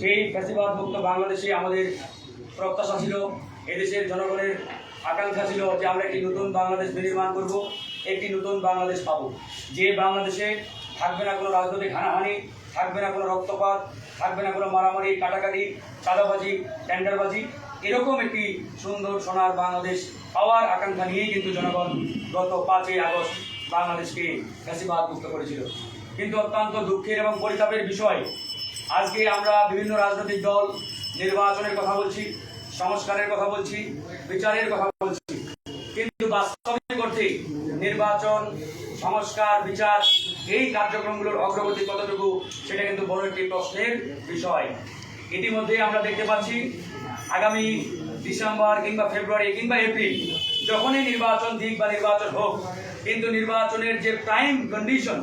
সেই ফ্যাসিবাদ মুক্ত বাংলাদেশে আমাদের প্রত্যাশা ছিল, এদেশের জনগণের আকাঙ্ক্ষা ছিল যে আমরা একটি নতুন বাংলাদেশ বিনির্মাণ করব, একটি নতুন বাংলাদেশ পাবো। যে বাংলাদেশে থাকবে না কোনো রাজনৈতিক হানাহানি, থাকবে না কোনো রক্তপাত, থাকবে না কোনো মারামারি, কাটাকাটি, চাঁদাবাজি, টেন্ডারবাজি, এরকম একটি সুন্দর সোনার বাংলাদেশ পাওয়ার আকাঙ্ক্ষা নিয়েই কিন্তু জনগণ গত পাঁচই আগস্ট বাংলাদেশকে ফ্যাসিবাদ মুক্ত করেছিল। কিন্তু অত্যন্ত দুঃখের এবং পরিতাপের বিষয় আজকে আমরা বিভিন্ন রাজনৈতিক দল নির্বাচনের কথা বলছি, সংস্কারের কথা বলছি, বিচারের কথা বলছি। কিন্তু বাস্তবে করতে নির্বাচন, সংস্কার, বিচার এই কার্যক্রমগুলোর অগ্রগতি কতটুকু সেটা কিন্তু বড় একটি প্রশ্নের বিষয়। ইতিমধ্যে আমরা দেখতে পাচ্ছি, আগামী ডিসেম্বর কিংবা ফেব্রুয়ারি কিংবা এপ্রিল, যখনই নির্বাচন দিক বা নির্বাচন হোক, কিন্তু নির্বাচনের যে প্রাইম কন্ডিশন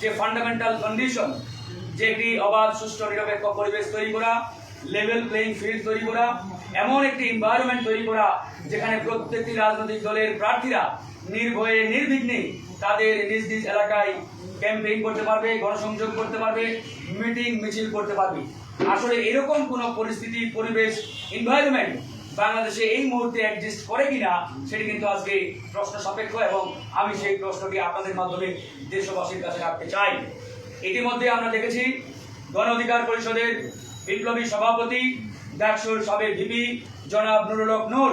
যে ফান্ডামেন্টাল কন্ডিশন যে একটি অবাধ, সুষ্ঠু, নিরপেক্ষ পরিবেশ তৈরি করা লেভেল প্লেইং ফিল্ড তৈরি করা, এমন একটি এনভায়রনমেন্ট তৈরি করা, যেখানে প্রত্যেকটি রাজনৈতিক দলের প্রার্থীরা নির্ভয়ে, নির্বিঘ্নে তাদের নিজ নিজ এলাকায় ক্যাম্পেইন করতে পারবে, গণসংযোগ করতে পারবে মিটিং মিছিল করতে পারবে। আসলে এরকম কোনো পরিস্থিতি, পরিবেশ এনভায়রনমেন্ট বাংলাদেশে এই মুহূর্তে অ্যাডজাস্ট করে কিনা, সেটি কিন্তু আজকে প্রশ্ন সাপেক্ষ এবং আমি সেই প্রশ্নটি আপনাদের মাধ্যমে দেশবাসীর কাছে রাখতে চাই। ইতিমধ্যে আমরা দেখেছি গণ অধিকার পরিষদের বিপ্লবী সভাপতি, ডাকসুর সাবেক ভিপি জনাব নুরুল নূর,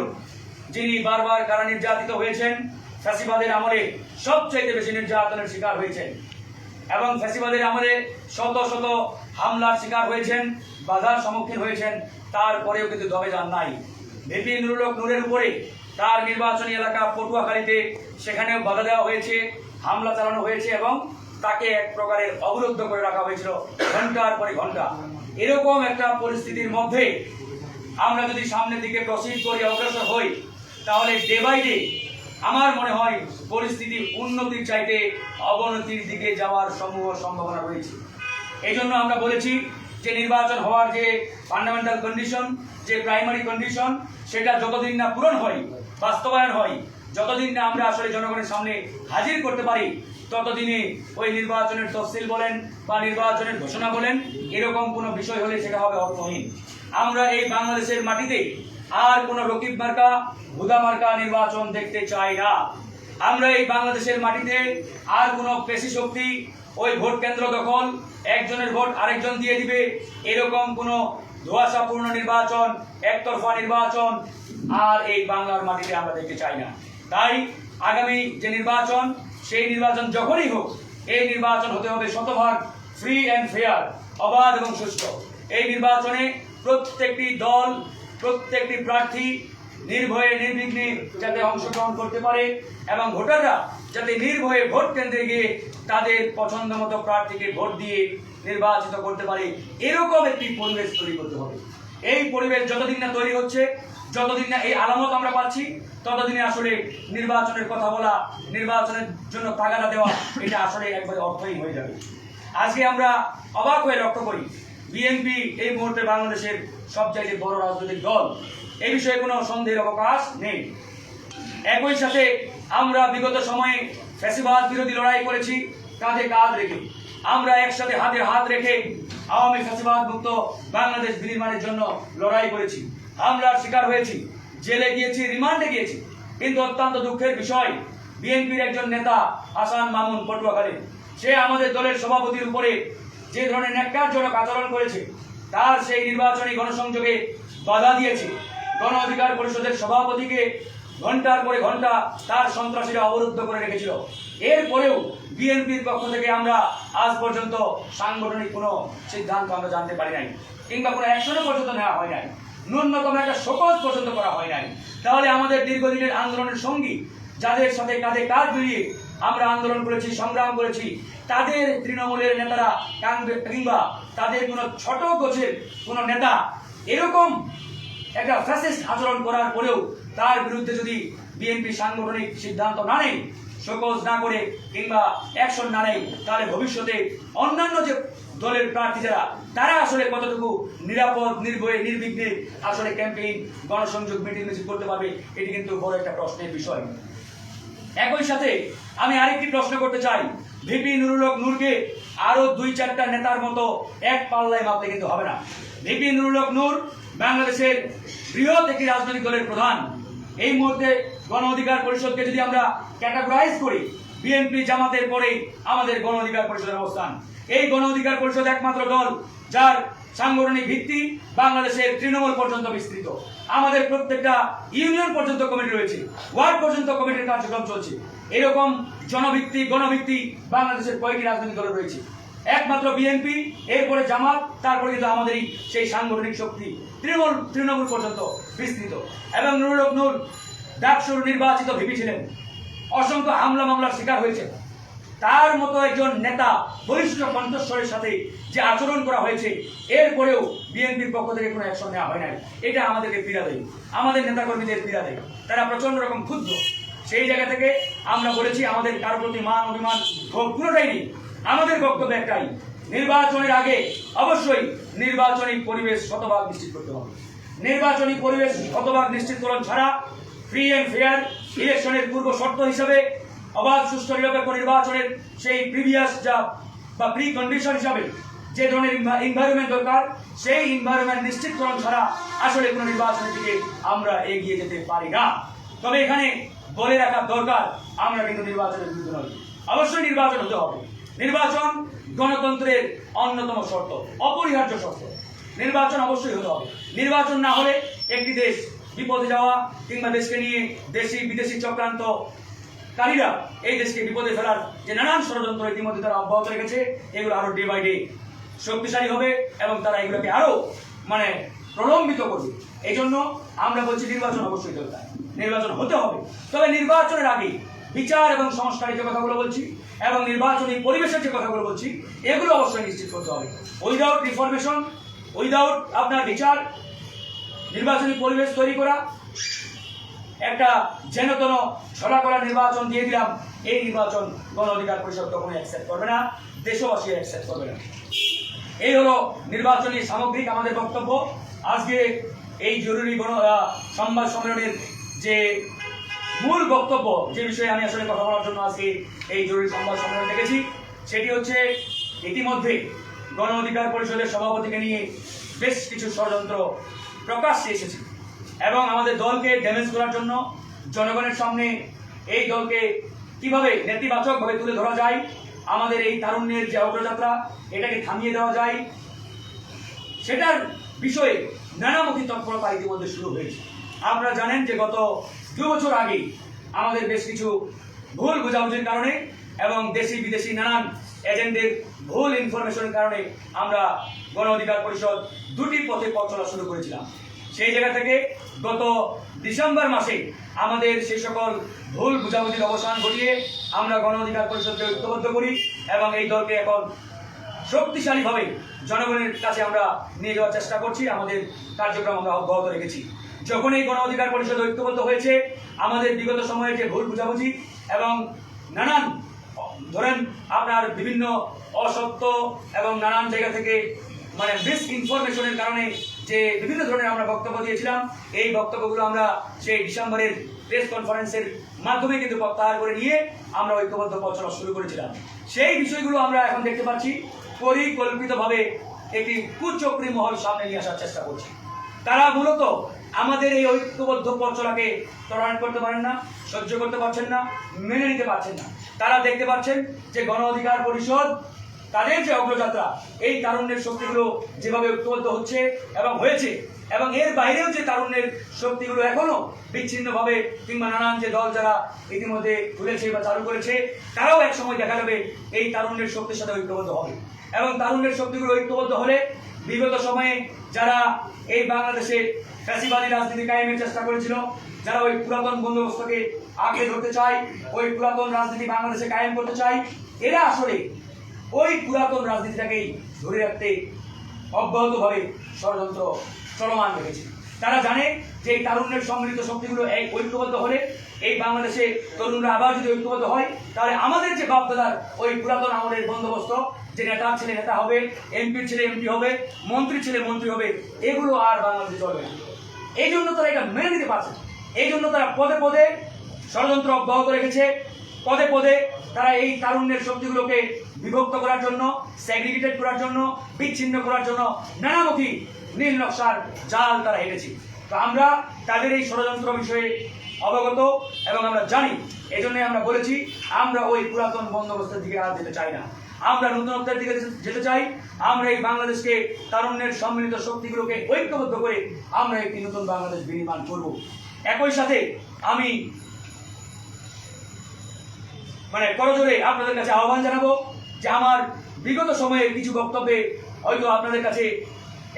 যিনি বারবার কারা নির্যাতিত হয়েছেন, ফ্যাসিবাদের আমলে সবচাইতে বেশি নির্যাতনের শিকার হয়েছেন এবং ফ্যাসিবাদের আমলে শত শত হামলার শিকার হয়েছেন, বাধার সম্মুখীন হয়েছেন, তারপরেও কিন্তু দমে যান নাই। ভিপি নুরুল নূরের উপরে তার নির্বাচনী এলাকা পটুয়াখালীতে সেখানেও বাধা দেওয়া হয়েছে, হামলা চালানো হয়েছে এবং তাকে এক প্রকারের অবরুদ্ধ করে রাখা হয়েছিল ঘণ্টার পরে ঘণ্টা। এরকম একটা পরিস্থিতির মধ্যে আমরা যদি সামনের দিকে প্রসিড করি, অগ্রসর হই, তাহলে ডে বাই ডে আমার মনে হয় পরিস্থিতি উন্নতির চাইতে অবনতির দিকে যাওয়ার সমূহ সম্ভাবনা রয়েছে। এই জন্য আমরা বলেছি যে নির্বাচন হওয়ার যে ফান্ডামেন্টাল কন্ডিশন যে প্রাইমারি কন্ডিশন সেটা যতদিন না পূরণ হয়, বাস্তবায়ন হয়, যতদিন না আমরা আসলে জনগণের সামনে হাজির করতে পারি ততদিনে ওই নির্বাচনের তফসিল বলেন বা নির্বাচনের ঘোষণা বলেন, এরকম কোনো বিষয় হলে সেটা হবে অর্থহীন। আমরা এই বাংলাদেশের মাটিতে আর কোনো রকিব মার্কা হুদা মার্কা নির্বাচন দেখতে চাই না। আমরা এই বাংলাদেশের মাটিতে আর কোনো পেশি শক্তি, ওই ভোট কেন্দ্র দখল, একজনের ভোট আরেকজন দিয়ে দিবে, এরকম কোনো ধোয়াশাপূর্ণ নির্বাচন, একতরফা নির্বাচন আর এই বাংলার মাটিতে আমরা দেখতে চাই না। তাই আগামী যে নির্বাচন সেই নির্বাচন যখনই হোক, এই নির্বাচন হতে হবে শতভাগ ফ্রি অ্যান্ড ফেয়ার অবাধ এবং সুষ্ঠু। এই নির্বাচনে প্রত্যেকটি দল, প্রত্যেকটি প্রার্থী নির্ভয়ে, নির্বিঘ্নে যাতে অংশগ্রহণ করতে পারে এবং ভোটাররা যাতে নির্ভয়ে ভোট কেন্দ্রে গিয়ে তাদের পছন্দ মতো প্রার্থীকে ভোট দিয়ে নির্বাচিত করতে পারে। এরকম একটি পরিবেশ তৈরি করতে হবে। এই পরিবেশ যতদিন না তৈরি হচ্ছে যতদিন না এই আলামত আমরা পাচ্ছি, ততদিনে আসলে নির্বাচনের কথা বলা, নির্বাচনের জন্য তাগাদা দেওয়া, এটা আসলে একবারে অর্থহীন হয়ে যাবে। আজকে আমরা অবাক হয়ে লক্ষ্য করি, বিএনপি এই মুহূর্তে বাংলাদেশের সবচাইতে বড় রাজনৈতিক দল। এই বিষয়ে কোনো সন্দেহের অবকাশ নেই। একই সাথে আমরা বিগত সময়ে ফ্যাসিবাদ বিরোধী লড়াই করেছি, কাঁধে কাঁধ রেখে। আমরা একসাথে হাতে হাত রেখে আওয়ামী ফ্যাসিবাদ মুক্ত বাংলাদেশ বিনির্মাণের জন্য লড়াই করেছি। হামলার শিকার হয়েছি, জেলে গিয়েছি, রিমান্ডে গিয়েছি। কিন্তু অত্যন্ত দুঃখের বিষয়, বিএনপির একজন নেতা হাসান মামুন পটুয়াখালী, সে আমাদের দলের সভাপতির উপরে যে ধরনের ন্যাক্কারজনক আচরণ করেছে, তার সেই নির্বাচনী গণসংযোগে বাধা দিয়েছে। গণ অধিকার পরিষদের সভাপতিকে ঘণ্টার পরে ঘণ্টা তার সন্ত্রাসীরা অবরুদ্ধ করে রেখেছিল। এরপরেও বিএনপির পক্ষ থেকে আমরা আজ পর্যন্ত সাংগঠনিক কোনো সিদ্ধান্ত আমরা জানতে পারি নাই, কিংবা কোনো অ্যাকশনও পর্যন্ত নেওয়া হয় নাই। ন্যূনতম একটা শোকজ পর্যন্ত করা হয় নাই। তাহলে আমাদের দীর্ঘদিনের আন্দোলনের সঙ্গী, যাদের সাথে কাঁধে কাঁধ মিলিয়ে আমরা আন্দোলন করেছি, সংগ্রাম করেছি, তাদের তৃণমূলের নেতারা কিংবা তাদের কোনো ছোট গোছের কোনো নেতা এরকম একটা ফ্যাসিস্ট আচরণ করার পরেও তার বিরুদ্ধে যদি বিএনপি সাংগঠনিক সিদ্ধান্ত না নেয় শোকজ না করে কিংবা অ্যাকশন না নেয় তাহলে ভবিষ্যতে অন্যান্য যে দলের প্রার্থী যারা, তারা আসলে কতটুকু নিরাপদ, নির্ভয়ে, নির্বিঘ্নে আসলে ক্যাম্পেইন গণসংযোগ মিটিং মিছিল করতে পারবে, এটি কিন্তু বড় একটা প্রশ্নের বিষয়। একই সাথে আমি আরেকটি প্রশ্ন করতে চাই। ভিপি নুরুল নূরকে আরও দুই চারটা নেতার মতো এক পাল্লায় মাপলে কিন্তু হবে না। ভিপি নুরুল নূর বাংলাদেশের বৃহৎ একটি রাজনৈতিক দলের প্রধান। এই মুহূর্তে গণ অধিকার পরিষদকে যদি আমরা ক্যাটাগরাইজ করি বিএনপি জামাতের পরেই আমাদের গণ অধিকার পরিষদের অবস্থান। এই গণ অধিকার পরিষদ একমাত্র দল যার সাংগঠনিক ভিত্তি বাংলাদেশের তৃণমূল পর্যন্ত বিস্তৃত। আমাদের প্রত্যেকটা ইউনিয়ন পর্যন্ত কমিটি রয়েছে, ওয়ার্ড পর্যন্ত কমিটির কার্যক্রম চলছে। এরকম জনভিত্তি, গণভিত্তি বাংলাদেশের কয়েকটি রাজনৈতিক দল রয়েছে। একমাত্র বিএনপি এরপরে জামাত, তারপরে কিন্তু আমাদেরই সেই সাংগঠনিক শক্তি। তৃণমূল তৃণমূল পর্যন্ত বিস্তৃত। এবং নুরুল নূর, ডাকসুর নির্বাচিত ভিপি ছিলেন। অসংখ্য হামলা মামলার শিকার হয়েছে তার মতো একজন নেতা বরিষ্ঠ কণ্ঠস্বরের সাথে যে আচরণ করা হয়েছে, এরপরেও বিএনপির পক্ষ থেকে কোনো অ্যাকশন নেওয়া হয় নাই। এটা আমাদেরকে পীড়া দেয়। আমাদের নেতাকর্মীদের পীড়া দেয়। তারা প্রচণ্ড রকম ক্ষুব্ধ। সেই জায়গা থেকে আমরা বলেছি, আমাদের কারও প্রতি মান, অভিমান ভোগ কোনোটাই নেই। আমাদের বক্তব্য একটাই, নির্বাচনের আগে অবশ্যই নির্বাচনী পরিবেশ শতভাগ নিশ্চিত করতে হবে। নির্বাচনী পরিবেশ শতভাগ নিশ্চিতকরণ ছাড়া ফ্রি অ্যান্ড ফেয়ার ইলেকশনের পূর্ব শর্ত হিসাবে অবাধ, সুষ্ঠু, নিরপেক্ষ নির্বাচনের সেই প্রিভিয়াস যা বা প্রি কন্ডিশন হিসাবে যে ধরনের এনভায়রনমেন্ট দরকার, সেই এনভায়রনমেন্ট নিশ্চিতকরণ ছাড়া আসলে কোনো নির্বাচনের দিকে আমরা এগিয়ে যেতে পারি না। তবে এখানে বলে রাখা দরকার, আমরা কিন্তু নির্বাচনের বিরুদ্ধে নই। অবশ্যই নির্বাচন হতে হবে। নির্বাচন গণতন্ত্রের অন্যতম শর্ত, অপরিহার্য শর্ত। নির্বাচন অবশ্যই হতে হবে। নির্বাচন না হলে একটি দেশ বিপদে যাওয়া কিংবা দেশকে নিয়ে দেশি, বিদেশি চক্রান্ত কারীরা এই দেশকে বিপদে ফেলার যে নানান ষড়যন্ত্র ইতিমধ্যে তারা অব্যাহত রেখেছে, এগুলো আরও ডে বাই ডে শক্তিশালী হবে এবং তারা এগুলোকে আরও মানে প্রলম্বিত করবে। এই জন্য আমরা বলছি নির্বাচন অবশ্যই দরকার। নির্বাচন হতে হবে। তবে নির্বাচনের আগে বিচার এবং সংস্কারের যে কথাগুলো বলছি, এবং নির্বাচনী পরিবেশের যে কথাগুলো বলছি, এগুলো অবশ্যই নিশ্চিত করতে হবে। উইদাউট রিফরমেশন উইদাউট আপনার বিচার, নির্বাচনী পরিবেশ তৈরি করা, একটা যেন তেন ছড়া করা নির্বাচন দিয়ে দিলাম, এই নির্বাচন গণ অধিকার পরিষদ কখনো অ্যাকসেপ্ট করবে না, দেশবাসী অ্যাকসেপ্ট করবে না। এই হলো নির্বাচনী সামগ্রিক আমাদের বক্তব্য। আজকে এই জরুরি গণ সংবাদ সম্মেলনের যে মূল বক্তব্য যে বিষয়ে আমি আসলে কথা বলার জন্য আজকে এই জরুরি সংবাদ সম্মেলন দেখেছি সেটি হচ্ছে ইতিমধ্যে গণ অধিকার পরিষদের সভাপতিকে নিয়ে বেশ কিছু ষড়যন্ত্র প্রকাশ্যে এসেছে। এবং আমাদের দলকে ড্যামেজ করার জন্য জনগণের সামনে এই দলকে কীভাবে নেতিবাচকভাবে তুলে ধরা যায়, আমাদের এই তারুণ্যের যে অগ্রযাত্রা, এটাকে থামিয়ে দেওয়া যায়, সেটার বিষয়ে নানামুখী তৎপরতা ইতিমধ্যে শুরু হয়েছে। আপনারা জানেন যে গত দু বছর আগে আমাদের বেশ কিছু ভুল বোঝাবুঝির কারণে এবং দেশি বিদেশি নানান এজেন্টের ভুল ইনফরমেশনের কারণে আমরা গণ অধিকার পরিষদ দুটি পথে পথ চলা শুরু করেছিলাম। সেই জায়গা থেকে গত ডিসেম্বর মাসে আমাদের সেই সকল ভুল বুঝাবুঝির অবসান ঘটিয়ে আমরা গণ অধিকার পরিষদকে ঐক্যবদ্ধ করি এবং এই দলকে এখন শক্তিশালীভাবে জনগণের কাছে আমরা নিয়ে যাওয়ার চেষ্টা করছি। আমাদের কার্যক্রম আমরা অব্যাহত রেখেছি। যখন এই গণ অধিকার পরিষদ ঐক্যবদ্ধ হয়েছে, আমাদের বিগত সময়ে যে ভুল বুঝাবুঝি এবং নানান, ধরেন আপনার বিভিন্ন অসত্য এবং নানান জায়গা থেকে মানে মিস ইনফরমেশনের কারণে যে বিভিন্ন ধরনের আমরা বক্তব্য দিয়েছিলাম, এই বক্তব্যগুলো আমরা সেই ডিসেম্বরের প্রেস কনফারেন্সের মাধ্যমে কিন্তু প্রত্যাহার করে নিয়ে আমরা ঐক্যবদ্ধ পথ চলা শুরু করেছিলাম। সেই বিষয়গুলো আমরা এখন দেখতে পাচ্ছি, পরিকল্পিতভাবে একটি কুচক্রি মহল সামনে নিয়ে আসার চেষ্টা করছে। তারা মূলত আমাদের এই ঐক্যবদ্ধ পচলাকে চলাকে ত্বরান্বিত করতে পারেন না, সহ্য করতে পারছেন না, মেনে নিতে পারছেন না। তারা দেখতে পাচ্ছেন যে গণ অধিকার পরিষদ তাদের যে অগ্রযাত্রা, এই তারুণ্যের শক্তিগুলো যেভাবে ঐক্যবদ্ধ হচ্ছে এবং হয়েছে, এবং এর বাইরেও যে তারুণ্যের শক্তিগুলো এখনও বিচ্ছিন্নভাবে কিংবা নানান যে দল যারা ইতিমধ্যে তুলেছে বা চালু করেছে, তারাও এক সময় দেখা যাবে এই তারুণ্যের শক্তির সাথে ঐক্যবদ্ধ হবে। এবং তারুণ্যের শক্তিগুলো ঐক্যবদ্ধ হলে বিগত সময়ে যারা এই বাংলাদেশে ফ্যাসিবাদী রাজনীতি কায়েমের চেষ্টা করেছিল, যারা ওই পুরাতন বন্দোবস্তকে আগে ধরতে চায়, ওই পুরাতন রাজনীতি বাংলাদেশে কায়েম করতে চায়, এরা আসলে ওই পুরাতন রাজনীতিটাকেই ধরে রাখতে অব্যাহতভাবে ষড়যন্ত্র চলমান রেখেছে। তারা জানে যে এই তারুণ্যের সম্মিলিত শক্তিগুলো এই ঐক্যবদ্ধ হলে এই বাংলাদেশে তরুণরা আবার যদি ঐক্যবদ্ধ হয়, তাহলে আমাদের যে বাপদাদার ওই পুরাতন আমলের বন্দোবস্ত, যে নেতার ছেলে নেতা হবে এমপির ছেলে এমপি হবে মন্ত্রীর ছেলে মন্ত্রী হবে, এগুলো আর বাংলাদেশে চলবে না। এই জন্য তারা এটা মেনে নিতে পারছে এই জন্য তারা পদে পদে ষড়যন্ত্র অব্যাহত রেখেছে, পদে পদে তারা এই তারুণ্যের শক্তিগুলোকে বিভক্ত করার জন্য সেগ্রিগেটেড করার জন্য, বিচ্ছিন্ন করার জন্য নানামুখী নীল নকশার জাল তারা হেঁটেছে তো আমরা তাদের এই ষড়যন্ত্র বিষয়ে অবগত এবং আমরা জানি এই জন্যই আমরা বলেছি, আমরা ওই পুরাতন বন্দোবস্তের দিকে আর যেতে চাই না। আমরা নতুনত্বের দিকে যেতে চাই, আমরা এই বাংলাদেশকে তারুণ্যের সম্মিলিত শক্তিগুলোকে ঐক্যবদ্ধ করে আমরা একটি নতুন বাংলাদেশ বিনির্মাণ করব। একই সাথে আমি মানে করজোরে আপনাদের কাছে আহ্বান জানাব যে আমার বিগত সময়ে কিছু বক্তব্যে হয়তো আপনাদের কাছে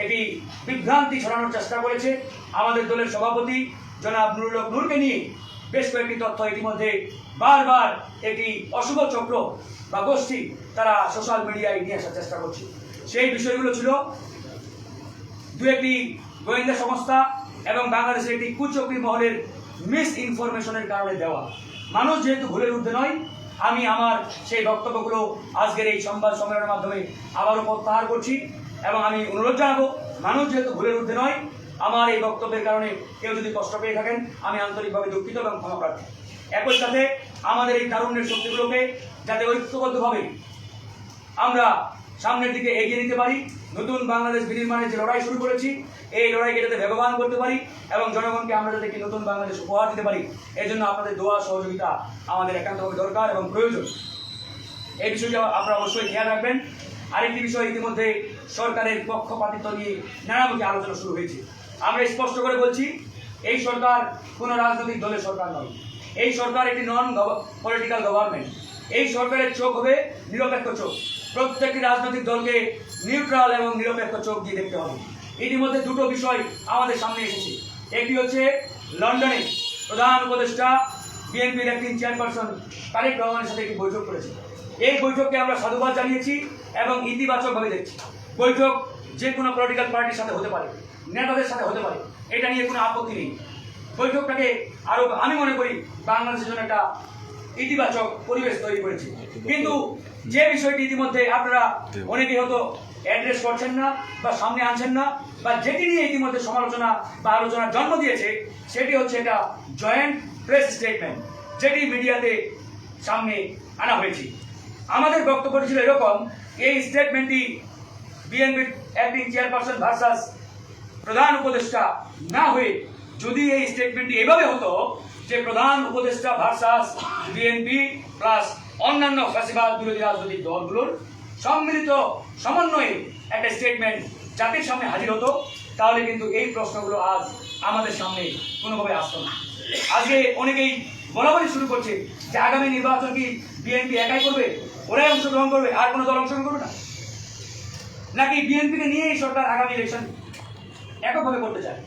একটি বিভ্রান্তি ছড়ানোর চেষ্টা করেছে আমাদের দলের সভাপতি জনাব নুরুল হক নূরকে নিয়ে বেশ কয়েকটি তথ্য ইতিমধ্যে বারবার একটি অশুভ চক্র বা গোষ্ঠী তারা সোশ্যাল মিডিয়ায় নিয়ে আসার চেষ্টা করছে। সেই বিষয়গুলো ছিল দু একটি গোয়েন্দা সংস্থা এবং বাংলাদেশের একটি কুচক্রী মহলের মিস ইনফরমেশনের কারণে দেওয়া। মানুষ যেহেতু ভুলের ঊর্ধ্বে নয় আমি আমার সেই বক্তব্যগুলো আজকের এই সংবাদ সম্মেলনের মাধ্যমে আবারও প্রত্যাহার করছি এবং আমি অনুরোধ জানাব, মানুষ যেহেতু ভুলের ঊর্ধ্বে নয়, আমার এই বক্তব্যের কারণে কেউ যদি কষ্ট পেয়ে থাকেন, আমি আন্তরিকভাবে দুঃখিত এবং ক্ষমা প্রার্থী। একই সাথে আমাদের এই তারুণ্যের শক্তিগুলোকে যাতে ঐক্যবদ্ধভাবে আমরা সামনের দিকে এগিয়ে নিতে পারি। নতুন বাংলাদেশ বিনির্মাণের যে লড়াই শুরু করেছি, এই লড়াইকে যাতে বেগবান করতে পারি এবং জনগণকে আমরা যাতে নতুন বাংলাদেশ উপহার দিতে পারি এই জন্য আপনাদের দোয়া, সহযোগিতা আমাদের একান্তভাবে দরকার এবং প্রয়োজন। এই বিষয়টি আপনারা অবশ্যই খেয়াল রাখবেন। আরেকটি বিষয় ইতিমধ্যে সরকারের পক্ষপাতিত্ব নিয়ে নানামুখী আলোচনা শুরু হয়েছে। আমরা স্পষ্ট করে বলছি, এই সরকার কোনো রাজনৈতিক দলের সরকার নয়। এই সরকার একটি নন পলিটিক্যাল গভর্নমেন্ট এই সরকারের চোখ হবে নিরপেক্ষ চোখ। প্রত্যেকটি রাজনৈতিক দলকে নিউট্রাল এবং নিরপেক্ষ চোখ দিয়ে দেখতে হবে। ইতিমধ্যে দুটো বিষয় আমাদের সামনে এসেছে। একটি হচ্ছে লন্ডনে প্রধান উপদেষ্টা বিএনপির একদিন চেয়ারপারসন তারেক রহমানের সাথে একটি বৈঠক করেছে। এই বৈঠককে আমরা সাধুবাদ জানিয়েছি এবং ইতিবাচকভাবে দেখছি। বৈঠক যে কোনো পলিটিক্যাল পার্টির সাথে হতে পারে, নেতাদের সাথে হতে পারে, এটা নিয়ে কোনো আপত্তি নেই। বৈঠকটাকে আরও আমি মনে করি, বাংলাদেশের জন্য একটা ইতিবাচক পরিবেশ তৈরি করেছে। কিন্তু যে বিষয়টি ইতিমধ্যে আপনারা অনেকেই হয়তো অ্যাড্রেস করছেন না বা সামনে আনছেন না বা যেটি নিয়ে ইতিমধ্যে সমালোচনা বা আলোচনার জন্ম দিয়েছে সেটি হচ্ছে এটা জয়েন্ট প্রেস স্টেটমেন্ট যেটি মিডিয়াতে সামনে আনা হয়েছে। আমাদের বক্তব্য ছিল এরকম এই স্টেটমেন্টটি বিএনপির অ্যাক্টিং চেয়ারপারসন ভার্সাস প্রধান উপদেষ্টা না হয়ে যদি এই স্টেটমেন্টটি এভাবে হতো যে প্রধান উপদেষ্টা ভার্সাস বিএনপি প্লাস অন্যান্য ফ্যাসিবাদ বিরোধী রাজনৈতিক দলগুলোর সম্মিলিত সমন্বয়ে একটা স্টেটমেন্ট জাতির সামনে হাজির হতো। তাহলে কিন্তু এই প্রশ্নগুলো আজ আমাদের সামনে কোনোভাবে আসতো না। আজকে অনেকেই বলাবলি শুরু করছে যে আগামী নির্বাচন কি বিএনপি একাই করবে? ওরাই অংশগ্রহণ করবে, আর কোনো দল অংশগ্রহণ করবে না? নাকি বিএনপিকে নিয়ে এই সরকার আগামী ইলেকশন এককভাবে করতে চায়?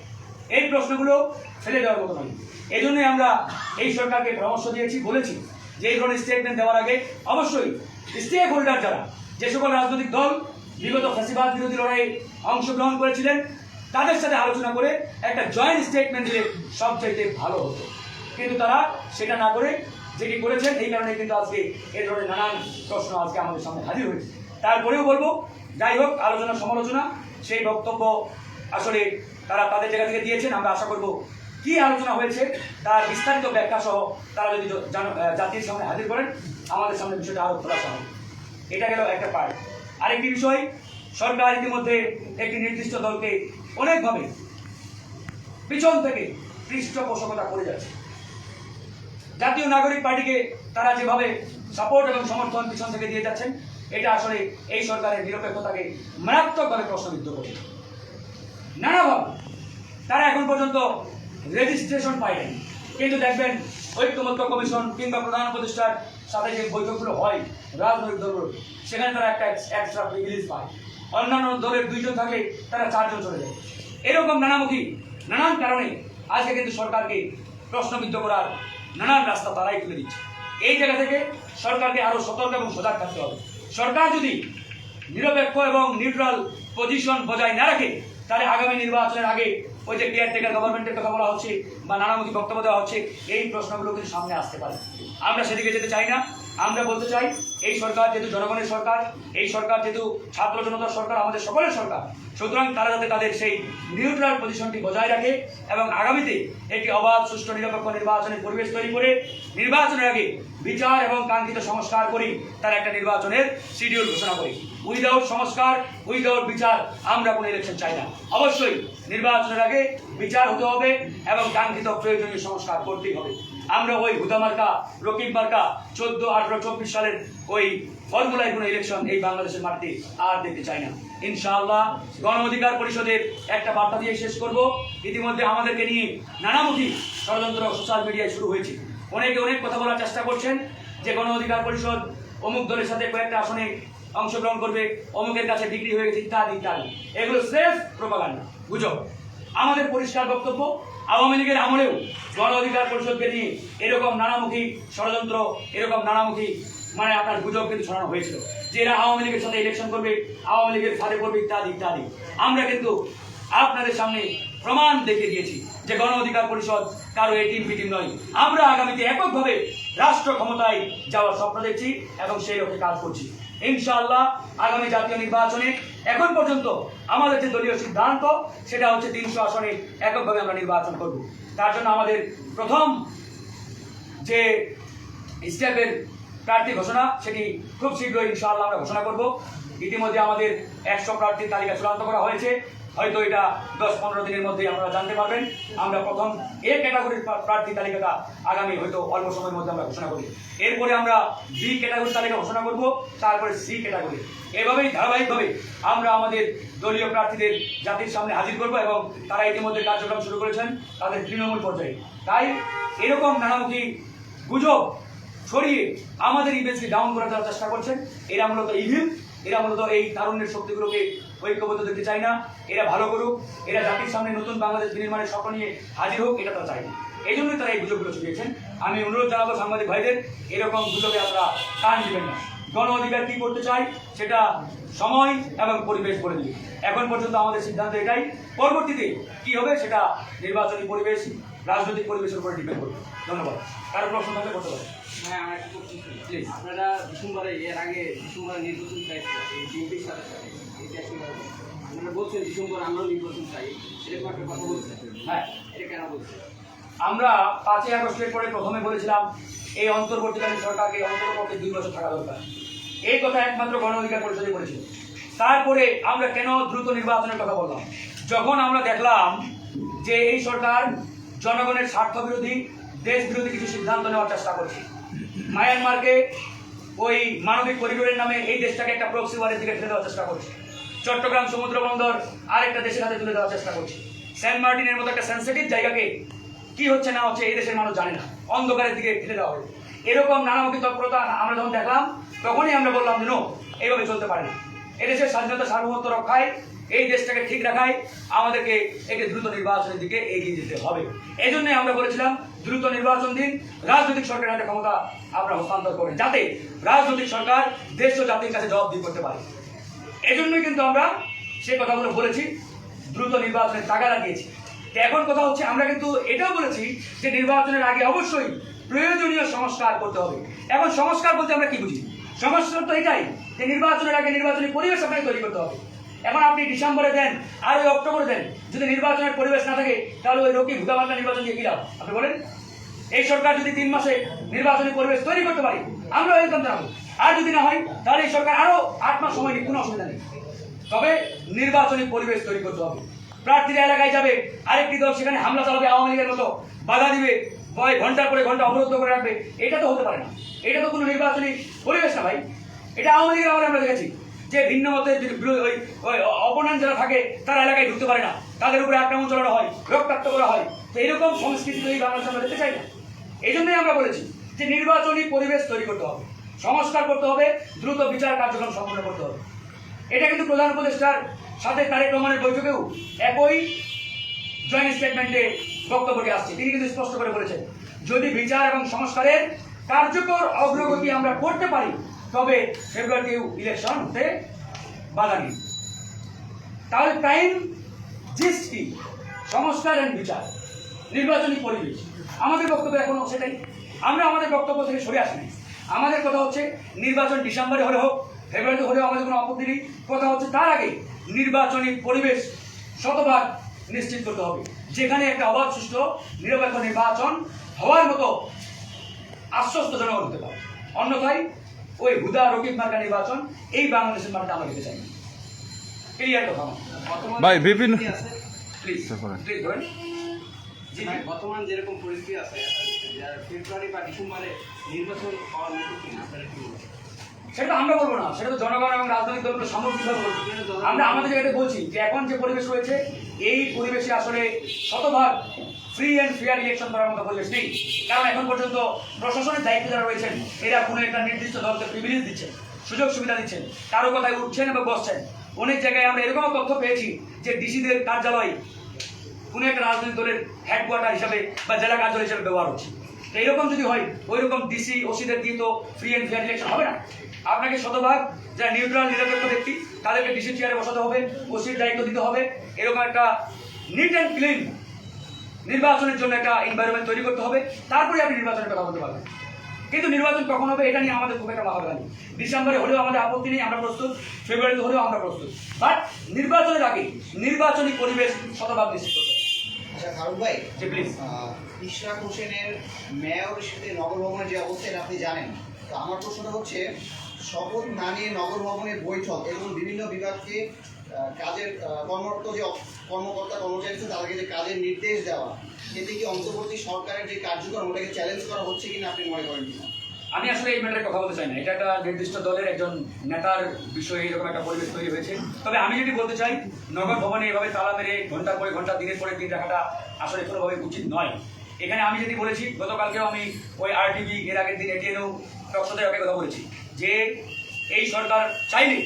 এই প্রশ্নগুলো ফেলে দেওয়ার মতো নয়। এই জন্যই আমরা এই সরকারকে পরামর্শ দিয়েছি, বলেছি যে এই ধরনের স্টেটমেন্ট দেওয়ার আগে অবশ্যই স্টেক হোল্ডার যারা, যে সকল রাজনৈতিক দল, বিগত ফাঁসিবাদ বিরোধী লড়াইয়ে অংশগ্রহণ করেছিলেন, তাদের সাথে আলোচনা করে একটা জয়েন্ট স্টেটমেন্ট দিলে সবচাইতে ভালো হতো। কিন্তু তারা সেটা না করে যেটি করেছেন, এই কারণে কিন্তু আজকে এই ধরনের নানান প্রশ্ন আজকে আমাদের সামনে হাজির হয়েছে। তারপরেও বলব, যাই হোক, আলোচনা সমালোচনা, সেই বক্তব্য আসলে তারা তাদের জায়গা থেকে দিয়েছেন, আমরা আশা করব কি আলোচনা হয়েছে, তার বিস্তারিত ব্যাখ্যা সহ তারা যদি জাতির সামনে হাজির করেন, আমাদের সামনে বিষয়টা আরও খোলাসা হবে। এটা গেল একটা পার্ট আরেকটি বিষয়, সরকার ইতিমধ্যে একটি নির্দিষ্ট দলকে অনেকভাবে পিছন থেকে পৃষ্ঠপোষকতা করে যাচ্ছে। জাতীয় নাগরিক পার্টিকে তারা যেভাবে সাপোর্ট এবং সমর্থন পিছন থেকে দিয়ে যাচ্ছেন, এটা আসলে এই সরকারের নিরপেক্ষতাকে মারাত্মকভাবে প্রশ্নবিদ্ধ করে নানাভাবে। তারা এখন পর্যন্ত রেজিস্ট্রেশন পায়নি কিন্তু দেখবেন, ঐক্যমত্য কমিশন কিংবা প্রধান উপদেষ্টার সাথে যে বৈঠকগুলো হয়, রাজনৈতিক দলগুলো সেখানে তারা একটা এক্সট্রা প্রিভিলেজ পায়। অন্যান্য দলের দুইজন থাকলে তারা চারজন চলে যায়। এরকম নানামুখী, নানান কারণে আজকে কিন্তু সরকারকে প্রশ্নবিদ্ধ করার নানান রাস্তা তারাই তুলে দিচ্ছে। এই জায়গা থেকে সরকারকে আরও সতর্ক এবং সজাগ থাকতে হবে। সরকার যদি নিরপেক্ষ এবং নিউট্রাল পজিশন বজায় না রাখে, তাহলে আগামী নির্বাচনের আগে ওই যে কেয়ারটেকার গভর্নমেন্টের কথা বলা হচ্ছে বা নানামুখী বক্তব্য দেওয়া হচ্ছে, এই প্রশ্নগুলো কিন্তু সামনে আসতে পারে। আমরা সেদিকে যেতে চাই না। আমরা বলতে চাই, এই সরকার যেহেতু জনগণের সরকার, এই সরকার যেহেতু ছাত্র জনতার সরকার, আমাদের সকলের সরকার, সুতরাং তারা যাতে তাদের সেই নিউট্রাল পজিশনটি বজায় রাখে এবং আগামীতে একটি অবাধ, সুষ্ঠু, নিরপেক্ষ নির্বাচনের পরিবেশ তৈরি করে নির্বাচনের আগে বিচার এবং কাঙ্ক্ষিত সংস্কার করি, তার একটা নির্বাচনের শিডিউল ঘোষণা করি। উইদাউট সংস্কার উইদাউট বিচার, আমরা কোনো ইলেকশন চাই না। অবশ্যই নির্বাচনের আগে বিচার হতে হবে এবং কাঙ্ক্ষিত প্রয়োজনীয় সংস্কার করতেই হবে। আমরা ওই হুদা মার্কা, রকিব মার্কা, চোদ্দ, আঠারো, চব্বিশ সালের ওই ফর্মুলায় কোনো ইলেকশন এই বাংলাদেশের মাটিতে আর দেখতে চাই না। ইনশাআল্লাহ গণ অধিকার পরিষদের একটা বার্তা দিয়ে শেষ করব। ইতিমধ্যে আমাদেরকে নিয়ে নানামুখী ষড়যন্ত্র সোশ্যাল মিডিয়ায় শুরু হয়েছে। অনেকে অনেক কথা বলার চেষ্টা করছেন যে গণ অধিকার পরিষদ অমুক দলের সাথে কয়েকটা আসনে অংশগ্রহণ করবে, অমুকের কাছে ডিগ্রি হয়ে গেছে ইত্যাদি ইত্যাদি। এগুলো সেফ প্রপাগান্ডা। গুজব। আমাদের পরিষ্কার বক্তব্য আওয়ামী লীগের আমলেও গণ অধিকার পরিষদকে নিয়ে এরকম নানামুখী ষড়যন্ত্র, এরকম নানামুখী মানে আপনার গুজব কিন্তু ছড়ানো হয়েছিল। যে এরা আওয়ামী লীগের সাথে ইলেকশন করবে, আওয়ামী লীগের ফাঁদে পড়বে ইত্যাদি ইত্যাদি। আমরা কিন্তু আপনাদের সামনে প্রমাণ দেখিয়ে দিয়েছি যে গণ অধিকার পরিষদ কারও এটিম ফিটিম নয়। আমরা আগামীতে এককভাবে রাষ্ট্র ক্ষমতায় যাওয়ার স্বপ্ন দেখছি এবং সেই লক্ষ্যে কাজ করছি। ইনশাআল্লাহ আগামী জাতীয় নির্বাচনে এখন পর্যন্ত আমাদের যে দলীয় সিদ্ধান্ত, সেটা হচ্ছে তিনশো আসনে এককভাবে আমরা নির্বাচন করব। তার জন্য আমাদের প্রথম যে স্টেপের প্রার্থী ঘোষণা, সেটি খুব শীঘ্রই ইনশাআল্লাহ আমরা ঘোষণা করব। ইতিমধ্যে আমাদের একশো প্রার্থীর তালিকা চূড়ান্ত করা হয়েছে। হয়তো এটা দশ পনেরো দিনের মধ্যে আপনারা জানতে পারবেন। আমরা প্রথম এ ক্যাটাগরির প্রার্থী তালিকাটা আগামী হয়তো অল্প সময়ের মধ্যে আমরা ঘোষণা করি এরপরে আমরা বি ক্যাটাগরির তালিকা ঘোষণা করব, তারপরে সি ক্যাটাগরি। এভাবেই ধারাবাহিকভাবে আমরা আমাদের দলীয় প্রার্থীদের জাতির সামনে হাজির করব এবং তারা ইতিমধ্যে কার্যক্রম শুরু করেছেন, তাদের তৃণমূল পর্যায়ে। তাই এরকম নানামুখী গুজব ছড়িয়ে আমাদের ইমেজকে ডাউন করার চেষ্টা করছেন। এরা মূলত ইভিল। এরা মূলত এই তারুণ্যের শক্তিগুলোকে ঐক্যবদ্ধ দেখতে চায় না। এরা ভালো করুক, এরা জাতির সামনে নতুন বাংলাদেশ বিনির্মাণের স্বপ্ন নিয়ে হাজির হোক, এটা তারা চায় না এই জন্যই তারা এই গুজবগুলো ছড়িয়েছেন। আমি অনুরোধ জানাব সাংবাদিক ভাইদের, এরকম গুজবে আপনারা কান দিবেন না। গণ অধিকার কী করতে চাই সেটা সময় এবং পরিবেশ বলে দিই এখন পর্যন্ত আমাদের সিদ্ধান্ত এটাই। পরবর্তীতে কি হবে সেটা নির্বাচনী পরিবেশ, রাজনৈতিক পরিবেশের উপরে ডিপেন্ড করবে। ধন্যবাদ। কারও প্রশ্ন থাকলে করতে পারেন। হ্যাঁ আমার একটা প্লিজ আপনারা ডিসেম্বরে এর আগে ডিসেম্বরে নির্বাচন চাইছিলেন এই বিএনপির সাথে আপনারা বলছেন ডিসেম্বর আমরাও নির্বাচন চাই। এরকম একটা কথা বলছেন? হ্যাঁ। এটা কেন বলছেন? আমরা পাঁচই আগস্টের পরে প্রথমে বলেছিলাম এই অন্তর্বর্তীকালীন সরকারকে অন্তর্পক্ষে দুই বছর থাকা দরকার। এই কথা একমাত্র গণ অধিকার পরিষদে বলেছিল। তারপরে আমরা কেন দ্রুত নির্বাচনের কথা বললাম? যখন আমরা দেখলাম যে এই সরকার জনগণের স্বার্থ বিরোধী দেশ বিরোধী কিছু সিদ্ধান্ত নেওয়ার চেষ্টা করছে। মায়ানমারকে ওই মানবিক করিডোরের নামে এই দেশটাকে একটা প্রক্সি ওয়ারের দিকে ঠেলে দেওয়ার চেষ্টা করছে। চট্টগ্রাম সমুদ্র বন্দর আরেকটা দেশের হাতে তুলে দেওয়ার চেষ্টা করছে। সেন্ট মার্টিনের মতো একটা সেন্সিটিভ জায়গাকে কি হচ্ছে না হচ্ছে এই দেশের মানুষ জানে না। অন্ধকারের দিকে ঠেলে দেওয়া হবে এরকম নানামুখী তৎপরতা আমরা যখন দেখলাম, তখনই আমরা বললাম যে নো এইভাবে চলতে পারে না। এদেশের স্বাধীনতা সার্বভৌমত্ব রক্ষায় এই দেশটাকে ঠিক রাখায় আমাদেরকে একটি দ্রুত নির্বাচনের দিকে এগিয়ে যেতে হবে। এই জন্যই আমরা বলেছিলাম, দ্রুত নির্বাচন দিন, রাজনৈতিক সরকারের হাতে ক্ষমতা আমরা হস্তান্তর করেন যাতে রাজনৈতিক সরকার দেশ ও জাতির কাছে জবাবদিহি করতে পারে। এজন্যই কিন্তু আমরা সেই কথাগুলো বলেছি, দ্রুত নির্বাচনের টাকা লাগিয়েছি। তো এখন কথা হচ্ছে, আমরা কিন্তু এটাও বলেছি যে নির্বাচনের আগে অবশ্যই প্রয়োজনীয় সংস্কার করতে হবে। এখন সংস্কার বলতে আমরা কি বুঝি? সংস্কার তো এটাই, যে নির্বাচনের আগে নির্বাচনী পরিবেশ আপনাকে তৈরি করতে হবে। এখন আপনি ডিসেম্বরে দেন, আর ওই অক্টোবরে দেন। যদি নির্বাচনের পরিবেশ না থাকে, তাহলে ওই রোগী ভুদাবাল্লা নির্বাচন দিয়ে কি আপনি বলেন। এই সরকার যদি তিন মাসে নির্বাচনী পরিবেশ তৈরি করতে পারে, আমরা ওয়েলকাম জানাব। আর যদি না হয়, তাহলে এই সরকার আরও আট মাস সময় নিক, কোনো অসুবিধা নেই। তবে নির্বাচনী পরিবেশ তৈরি করতে হবে। প্রার্থীরা এলাকায় যাবে, আরেকটি দল সেখানে হামলা চালাবে, আওয়ামী লীগের মতো বাধা দিবে, ভয় ঘণ্টার পরে ঘণ্টা অবরুদ্ধ করে রাখবে, এটা তো হতে পারে না। এটা তো কোনো নির্বাচনী পরিবেশ না ভাই। এটা আওয়ামী লীগের আমরা দেখেছি। যে ভিন্ন মতে ওই অপোনেন্ট যারা থাকে, তারা এলাকায় ঢুকতে পারে না। তাদের উপরে আক্রমণ চালানো হয়, রক্তাক্ত করা হয়। তো এরকম সংস্কৃতি তো এই বাংলাদেশে আমরা দেখতে চাই না। এই জন্যই আমরা বলেছি যে নির্বাচনী পরিবেশ তৈরি করতে হবে, সংস্কার করতে হবে, দ্রুত বিচার কার্যক্রম সম্পন্ন করতে হবে। এটা কিন্তু প্রধান উপদেষ্টার সাথে তারেক রহমানের বৈঠকেও একই জয়েন্ট স্টেটমেন্টে বক্তব্যটি আসছে। তিনি কিন্তু স্পষ্ট করে বলেছেন, যদি বিচার এবং সংস্কারের কার্যকর অগ্রগতি আমরা করতে পারি তবে ফেব্রুয়ারিতেও ইলেকশন হতে বাধা নেই তাহলে টাইম জিস কি সংস্কার এন্ড বিচার, নির্বাচনী পরিবেশ। আমাদের বক্তব্য এখনও সেটাই। আমরা আমাদের বক্তব্য থেকে সরে আসিনি। আমাদের কথা হচ্ছে নির্বাচন ডিসেম্বরে হলে হোক, ফেব্রুয়ারিতে হলেও আমাদের কোনো আপত্তি নেই। কথা হচ্ছে তার আগে নির্বাচনী পরিবেশ শতভাগ নিশ্চিত করতে হবে। যেখানে একটা অবাধ সুষ্ঠু, নিরপেক্ষ নির্বাচন হওয়ার মতো আশ্বস্ত জনগণ হতে পারে। অন্যথায় ওই হুদা রকিব মার্কা নির্বাচন এই বাংলাদেশের মার্কা আমরা দিতে চাই ক্লিয়ার কথা ভাই, আছে, প্লিজ প্লিজ ধরেন। জি ভাই, বর্তমান যেরকম পরিস্থিতি আছে ফেব্রুয়ারি বা ডিসেম্বরে নির্বাচন হওয়ার মতো কিনা আপনারা কি? সেটা আমরা বলব না। সেটা তো জনগণ এবং রাজনৈতিক দলগুলো সামগ্রিকভাবে বলবে। আমরা আমাদের জায়গাতে বলছি যে এখন যে পরিবেশ রয়েছে এই পরিবেশে আসলে শতভাগ ফ্রি অ্যান্ড ফেয়ার ইলেকশন করার মতো পরিবেশ নেই কারণ এখন পর্যন্ত প্রশাসনের দায়িত্বে যারা রয়েছেন, এরা কোনো একটা নির্দিষ্ট দলকে প্রিভিলেজ দিচ্ছেন, সুযোগ সুবিধা দিচ্ছেন, কারও কথায় উঠছেন এবং বসছেন। অনেক জায়গায় আমরা এরকমও তথ্য পেয়েছি যে ডিসিদের কার্যালয় কোনো একটা রাজনৈতিক দলের হেডকোয়ার্টার হিসাবে বা জেলা কার্যালয় হিসাবে ব্যবহার হচ্ছে। তো এরকম যদি হয় ওই রকম ডিসি, ওসিদের দিয়ে তো ফ্রি অ্যান্ড ফেয়ার ইলেকশন হবে না। আপনাকে শতভাগ যারা নিউট্রাল নিরপেক্ষ ব্যক্তি, তাদেরকে ডিসি চেয়ারে বসাতে হবে, ওসির দায়িত্ব দিতে হবে। এরকম একটা নিট অ্যান্ড ক্লিন নির্বাচনের জন্য একটা এনভায়রনমেন্ট তৈরি করতে হবে তারপরে আপনি নির্বাচনের কথা বলতে পারবেন। কিন্তু নির্বাচন কখন হবে এটা নিয়ে আমাদের খুব একটা মাথা নেই। ডিসেম্বরে হলেও আমাদের আপত্তি নেই আমরা প্রস্তুত। ফেব্রুয়ারিতে হলেও আমরা প্রস্তুত। বাট নির্বাচনের আগে নির্বাচনী পরিবেশ শতভাগ নিশ্চিত করতে আচ্ছা ফারুক ভাই জি প্লিজ ইশরাক হোসেনের মেয়রের সাথে নগর ভবনের যে অবস্থা এটা আপনি জানেন। তো আমার প্রশ্নটা হচ্ছে শপথ না নিয়ে নগর ভবনের বৈঠক এবং বিভিন্ন বিভাগকে কাজের কর্মরত যে কর্মকর্তা, কর্মচারী আছে, তাদেরকে যে কাজের নির্দেশ দেওয়া, এতে কি অন্তর্বর্তী সরকারের যে কার্যক্রম, ওটাকে চ্যালেঞ্জ করা হচ্ছে কিনা আপনি মনে করেন আমি আসলে এই ম্যাটারে কথা বলতে চাই না। এটা একটা নির্দিষ্ট দলের একজন নেতার বিষয়ে এরকম একটা পরিবেশ তৈরি হয়েছে। তবে আমি যদি বলতে চাই, নগর ভবনে এভাবে তালা মেরে ঘণ্টার পরে ঘণ্টা, দিনের পরে দিন রাখাটা আসলে কোনোভাবে উচিত নয়। এখানে আমি যদি বলেছি, গতকালকেও আমি ওই আরটিভি এর আগের দিন এটিএনও টকশোতে একটা কথা বলেছি যে এই সরকার চাইলে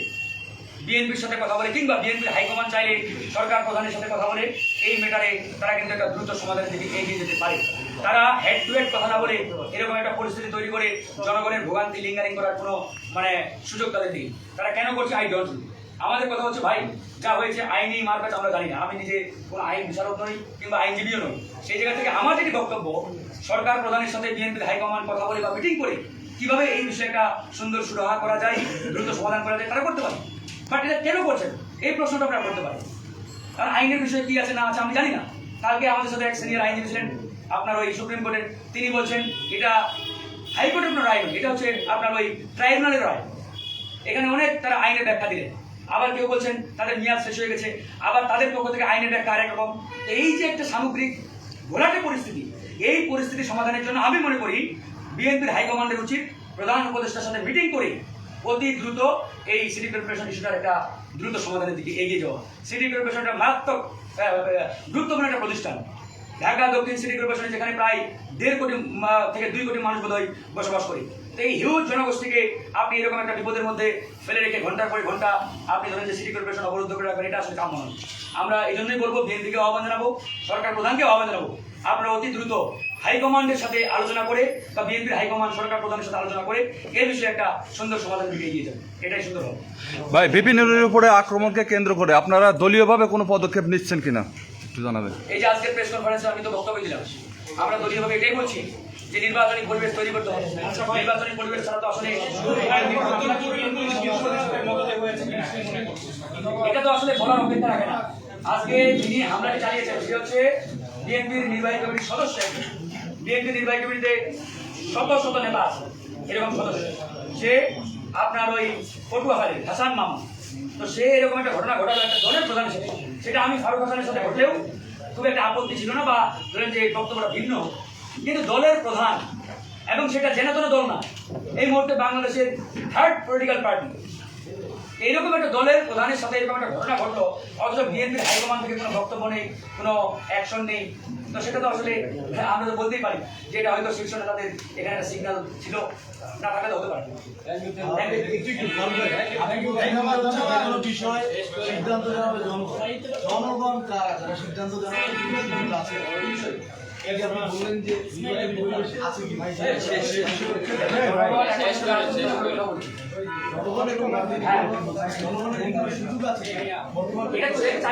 বিএনপির সাথে কথা বলে কিংবা বিএনপির হাইকমান্ড চাইলে সরকার প্রধানের সাথে কথা বলে, এই ম্যাটারে তারা কিন্তু একটা দ্রুত সমাধানের দিকে এগিয়ে যেতে পারে। তারা হেড টু হেড কথা না বলে এরকম একটা পরিস্থিতি তৈরি করে জনগণের ভোগান্তি লিঙ্গারিং করার কোনো মানে সুযোগ তাদের নেই। তারা কেন করছে? আই ডোন্ট আমাদের কথা হচ্ছে, ভাই, যা হয়েছে, আইনি মারপ্যাচ আমরা জানি না। আমি নিজে কোনো আইন বিচারক নই কিংবা আইনজীবীও নই। সেই জায়গা থেকে আমার যেটি বক্তব্য, সরকার প্রধানের সাথে বিএনপির হাইকমান্ড কথা বলে বা মিটিং করে কীভাবে এই বিষয়ে একটা সুন্দর সুরাহা করা যায়, দ্রুত সমাধান করা যায়, তারা করতে পারে। বাট এটা কেন করছেন? এই প্রশ্নটা আপনারা করতে পারেন। কারণ আইনের বিষয়ে কি আছে না আছে আমি জানি না। কালকে আমাদের সাথে এক সিনিয়র আইনজীবী ছিলেন, আপনার ওই সুপ্রিম কোর্টের, তিনি বলছেন, এটা হাইকোর্টের কোনো রায় নয়, এটা হচ্ছে আপনার ওই ট্রাইব্যুনালের রায়। এখানে অনেক তারা আইনের ব্যাখ্যা দিলেন। আবার কেউ বলছেন, তাদের মেয়াদ শেষ হয়ে গেছে। আবার তাদের পক্ষ থেকে আইনের ব্যাখ্যা আরেক রকম। এই যে একটা সামগ্রিক ঘোলাটে পরিস্থিতি, এই পরিস্থিতি সমাধানের জন্য আমি মনে করি, বিএনপির হাইকমান্ডের উচিত প্রধান উপদেষ্টার সাথে মিটিং করে অতি দ্রুত এই সিটি কর্পোরেশন ইস্যুটার একটা দ্রুত সমাধানের দিকে এগিয়ে যাওয়া। সিটি কর্পোরেশন একটা মারাত্মক গুরুত্বপূর্ণ একটা প্রতিষ্ঠান। ঢাকা, দক্ষিণ সিটি কর্পোরেশনে যেখানে প্রায় দেড় কোটি থেকে দুই কোটি মানুষ বোধহয় বসবাস করে। তো এই হিউজ জনগোষ্ঠীকে আপনি এরকম একটা বিপদের মধ্যে ফেলে রেখে ঘণ্টার পরে ঘণ্টা আপনি ধরেন যে সিটি কর্পোরেশন অবরুদ্ধ করে রাখবেন, এটা আসলে কাম্য নয়। আমরা এই জন্যই বলব বিএনপিকে আহ্বান জানাব, সরকার প্রধানকে আহ্বান জানাব, আপনারা অতি দ্রুত হাইকমান্ডের সাথে আলোচনা করে বা বিএনপির হাইকমান্ড সরকার প্রধানের সাথে আলোচনা করে এর বিষয়ে একটা সুন্দর সমাধানের দিকে এগিয়ে যাবে। এটাই সুন্দর হবে। ভাই বিপিনের উপরে আক্রমণকে কেন্দ্র করে আপনারা দলীয়ভাবে কোনো পদক্ষেপ নিচ্ছেন কিনা? একটু জানাবেন। এই যে আজকের প্রেস কনফারেন্সে আমি তো বক্তব্য দিলাম। আমরা দলীয়ভাবে এটাই বলছি যে নির্বাচনী পরিবেশ তৈরি করতে হবে। নির্বাচনী পরিবেশ ছাড়া তো আসলে এটা তো আসলে বলার অপেক্ষা রাখে না। আজকে যিনি হামলাটি চালিয়েছেন সে হচ্ছে বিএনপির নির্বাহী কমিটির সদস্য বিএনপি নির্বাহী কমিটিতে শত শত নেতা আছে, এরকম সদস্য। সে আপনার ওই পটুয়াখালী, হাসান মামা। তো সে এরকম একটা ঘটনা ঘটালো, একটা দলের প্রধান হিসেবে সেটা আমি ফারুক হাসানের সাথে ঘটলেও খুব একটা আপত্তি ছিল না বা ধরেন যে বক্তব্যটা ভিন্ন। কিন্তু দলের প্রধান, এবং সেটা জেনাতন দল না, এই মুহূর্তে বাংলাদেশের থার্ড পলিটিক্যাল পার্টি এইরকম একটা দলের প্রধানের সাথে এরকম একটা ঘটনা ঘটলো। অথচ বিএনপির হাইকমান্ড থেকে কোনো বক্তব্য নেই কোনো অ্যাকশন নেই। তো সেটা তো আসলে হ্যাঁ, আমরা তো বলতেই পারি যে এটা হয়তো শীর্ষ নেতাদের এখানে একটা সিগন্যাল ছিল না থাকলে হতে পারে। সিদ্ধান্ত জনগণ? জনগণ কারা? সিদ্ধান্ত দেওয়া হবে সিদ্ধান্ত আছে এই যে আপনি বললেন যে নির্বাচনী পরিবেশ আছে কি ভাই জনগণের কোনো জনগণের কোনো সুযোগ আছে? বর্তমান